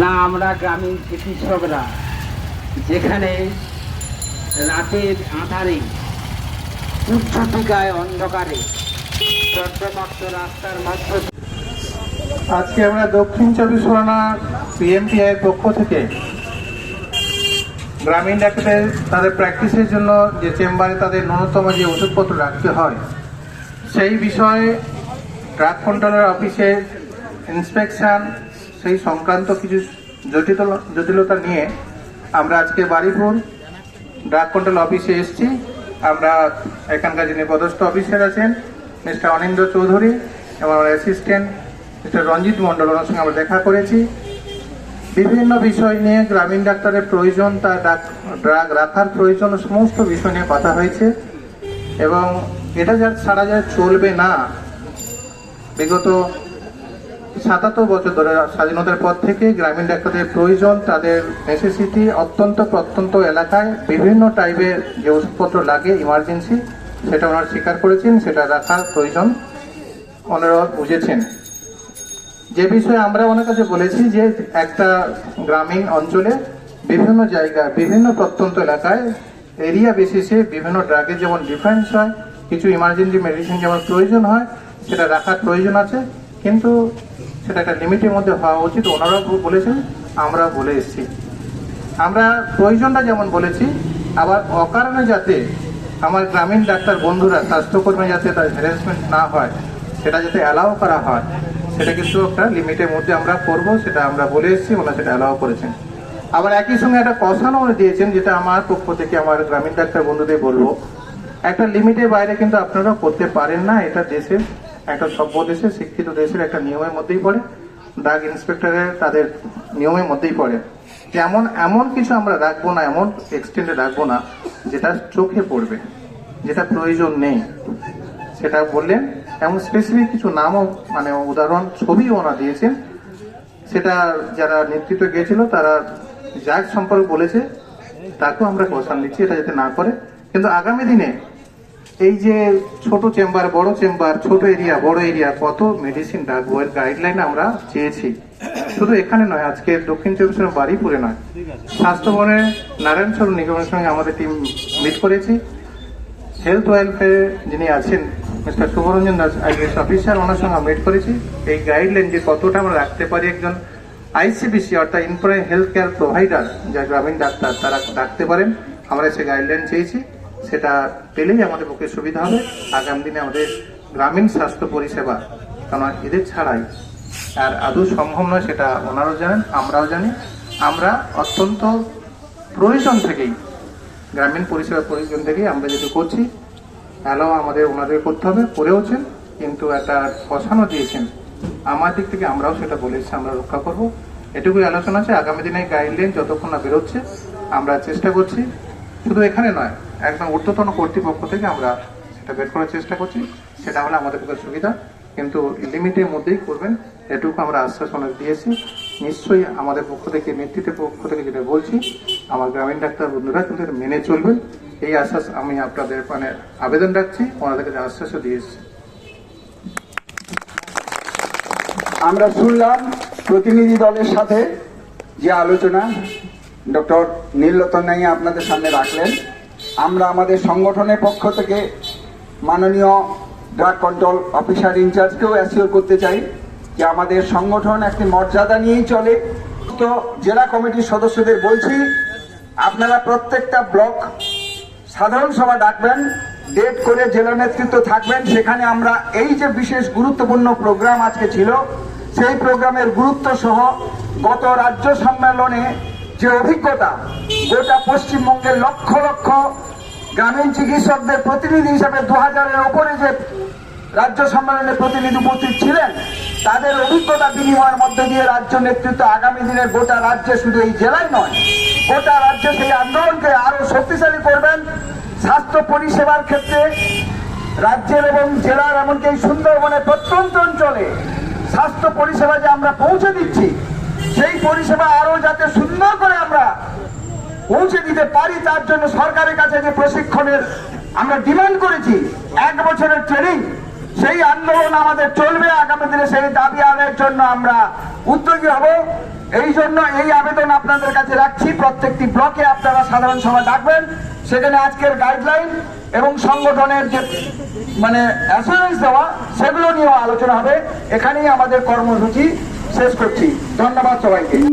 না, আমরা গ্রামীণ চিকিৎসকরা। যেখানে রাতের আধারে উচ্চটিকায় অন্ধকারে রাস্তার মধ্য আজকে আমরা দক্ষিণ চব্বিশ পরগনা পিএমপিআই এর পক্ষ থেকে গ্রামীণ ডাক্তারদের, তাদের প্র্যাকটিসের জন্য যে চেম্বারে তাদের ন্যূনতম যে ওষুধপত্র রাখতে হয়, সেই বিষয়ে ড্রাগ কন্ট্রোলার অফিসে ইন্সপেকশন সেই সংক্রান্ত কিছু জটিল জটিলতা নিয়ে আমরা আজকে বাড়িপুর ড্রাগ কন্ট্রোল অফিসে এসেছি। আমরা এখানকার যিনি পদস্থ অফিসার আছেন, মিস্টার অনিন্দ্র চৌধুরী এবং আমার অ্যাসিস্ট্যান্ট মিস্টার রঞ্জিত মণ্ডল, ওনার সঙ্গে আমরা দেখা করেছি। বিভিন্ন বিষয় নিয়ে গ্রামীণ ডাক্তারের প্রয়োজন, তার ড্রাগ রাখার প্রয়োজন, সমস্ত বিষয় নিয়ে কথা হয়েছে। এবং এটা যা ছাড়া যা চলবে না, বিগত সাতাত্তর বছর ধরে স্বাধীনতার পর থেকে গ্রামীণ ডাক্তারদের প্রয়োজন তাদের নেসেসিটি অত্যন্ত প্রত্যন্ত এলাকায় বিভিন্ন টাইপের যে ওষুধপত্র লাগে ইমার্জেন্সি সেটা ওনারা স্বীকার করেছেন, সেটা রাখার প্রয়োজন ওনারা বুঝেছেন। যে বিষয়ে আমরা ওনার কাছে বলেছি যে একটা গ্রামীণ অঞ্চলে বিভিন্ন জায়গায়, বিভিন্ন প্রত্যন্ত এলাকায় এরিয়া বেসিসে বিভিন্ন ড্রাগের যেমন ডিফারেন্স হয়, কিছু ইমার্জেন্সি মেডিসিন যেমন প্রয়োজন হয়, সেটা রাখার প্রয়োজন আছে। কিন্তু সেটা একটা লিমিটের মধ্যে হওয়া উচিত। ওনারাও বলেছেন আমরাও বলে এসেছি। আমরা প্রয়োজনটা যেমন বলেছি, আবার অকারণে যাতে আমার গ্রামীণ ডাক্তার বন্ধুরা, স্বাস্থ্যকর্মী যাতে তার হ্যারাসমেন্ট না হয়, সেটা যাতে অ্যালাউ করা হয়, সেটা কিন্তু একটা লিমিটের মধ্যে আমরা করব, সেটা আমরা বলে এসেছি, ওনারা সেটা অ্যালাউ করেছেন। আবার একই সঙ্গে একটা কষানো দিয়েছেন, যেটা আমার পক্ষ থেকে আমার গ্রামীণ ডাক্তার বন্ধুদের বলব। একটা লিমিটের বাইরে কিন্তু আপনারা করতে পারেন না, এটা দেশের একটা সভ্য দেশের শিক্ষিত দেশের একটা নিয়মের মধ্যেই পড়ে। ড্রাগ ইন্সপেক্টরের তাদের নিয়মের মধ্যেই পড়ে। যেমন, এমন কিছু আমরা রাখব না, এমন এক্সটেন্ডে রাখব না, যেটা চোখে পড়বে, যেটা প্রয়োজন নেই। সেটা বললেন, এমন স্পেসিফিক কিছু নামও মানে উদাহরণ ছবি ওনা দিয়েছেন। সেটা যারা নেতৃত্ব গিয়েছিল, তারা যাক সম্পর্কে বলেছে, তাকেও আমরা কোশান দিচ্ছি, এটা যাতে না করে। কিন্তু আগামী দিনে এই যে ছোট চেম্বার, বড় চেম্বার, ছোট এরিয়া, বড় এরিয়া, কত মেডিসিন এর গাইডলাইন আমরা চেয়েছি। শুধু এখানে নয়, আজকে দক্ষিণ চব্বিশ বাড়িপুরে নয়। স্বাস্থ্য ভবনে নারায়ণ স্বরূপ নিগমের সঙ্গে আমাদের টিম মিট করেছি। হেলথ ওয়েলফেয়ার যিনি আছেন Mr Subharanjan Das IAS officer ওনার সঙ্গে মিট করেছি। এই গাইডলাইন যে কতটা আমরা রাখতে পারি একজন আইসিবিসি অর্থাৎ ইনফ্রাই হেলথ কেয়ার প্রোভাইডার যা গ্রামীণ ডাক্তার, তারা রাখতে পারেন। আমরা সে গাইডলাইন চেয়েছি। সেটা পেলেই আমাদের পক্ষে সুবিধা হবে। আগামী দিনে আমাদের গ্রামীণ স্বাস্থ্য পরিষেবা কারণ এদের ছাড়াই আর আদৌ সম্ভব নয় সেটা ওনারাও জানেন, আমরাও জানি। আমরা অত্যন্ত প্রয়োজন থেকেই, গ্রামীণ পরিষেবা প্রয়োজন থেকেই আমরা যেটা করছি অ্যালাও আমাদের ওনাদের করতে হবে, করেওছেন, কিন্তু একটা ফসানো দিয়েছেন। আমার দিক থেকে আমরাও সেটা বলেছি আমরা রক্ষা করব। এটুকুই আলোচনা আছে, আগামী দিনে গাইডলাইন যতক্ষণ না বেরোচ্ছে, আমরা চেষ্টা করছি। শুধু এখানে নয় একদম ঊর্ধ্বতন কর্তৃপক্ষ থেকে আমরা সেটা বের করার চেষ্টা করছি। সেটা হলে আমাদের পক্ষে সুবিধা। কিন্তু লিমিটের মধ্যেই করবেন, এটুকু আমরা আশ্বাস ওনাকে দিয়েছি। নিশ্চয়ই আমাদের পক্ষ থেকে, নেতৃত্বের পক্ষ থেকে যেটা বলছি, আমার গ্রামীণ ডাক্তার বন্ধুরা কিন্তু মেনে চলবেন। এই আশ্বাস আমি আপনাদের মানে আবেদন রাখছি, ওনাদের কাছে আশ্বাসও দিয়েছি। আমরা শুনলাম প্রতিনিধি দলের সাথে যে আলোচনা। ডক্টর নীলরতন নাইয়া আপনাদের সামনে রাখলেন। আমরা আমাদের সংগঠনের পক্ষ থেকে মাননীয় ড্রাগ কন্ট্রোল অফিসার ইনচার্জকেও অ্যাসিওর করতে চাই যে আমাদের সংগঠন একটি মর্যাদা নিয়েই চলে। তো জেলা কমিটির সদস্যদের বলছি, আপনারা প্রত্যেকটা ব্লক সাধারণ সভা ডাকবেন, ডেট করে জেলা নেতৃত্ব থাকবেন, সেখানে আমরা এই যে বিশেষ গুরুত্বপূর্ণ প্রোগ্রাম আজকে ছিল, সেই প্রোগ্রামের গুরুত্ব সহ গত রাজ্য সম্মেলনে যে অভিজ্ঞতা গোটা পশ্চিমবঙ্গের লক্ষ লক্ষ গ্রামীণ চিকিৎসকদের প্রতিনিধি হিসাবে দু হাজারের ওপরে যে রাজ্য সম্মেলনে প্রতিনিধি উপস্থিত ছিলেন, তাদের অভিজ্ঞতা বিনিময়ের মধ্যে দিয়ে রাজ্য নেতৃত্ব আগামী দিনে গোটা রাজ্যে শুধু এই জেলায় নয়, গোটা রাজ্যে সেই আন্দোলনকে আরও শক্তিশালী করবেন। স্বাস্থ্য পরিষেবার ক্ষেত্রে রাজ্যের এবং জেলার এমনকি সুন্দরবনের প্রত্যন্ত অঞ্চলে স্বাস্থ্য পরিষেবা যে আমরা পৌঁছে দিচ্ছি সেই পরিষেবা আরও যাতে সুন্দর করে আমরা পৌঁছে দিতে পারি, তার জন্য সরকারের কাছে যে প্রশিক্ষণের আমরা ডিমান্ড করেছি, এক বছরের ট্রেনিং সেই আন্দোলন আমাদের চলবে। আগামী দিনে সেই দাবি আদায়ের জন্য আমরা উদ্যোগী হব। এই জন্য এই আবেদন আপনাদের কাছে রাখছি। প্রত্যেকটি ব্লকে আপনারা সাধারণ সভা ডাকবেন। সেখানে আজকের গাইডলাইন এবং সংগঠনের যে মানে অ্যাসুরেন্স দেওয়া, সেগুলো নিয়েও আলোচনা হবে। এখানেই আমাদের কর্মসূচি। শেষ করছি। ধন্যবাদ সবাইকে।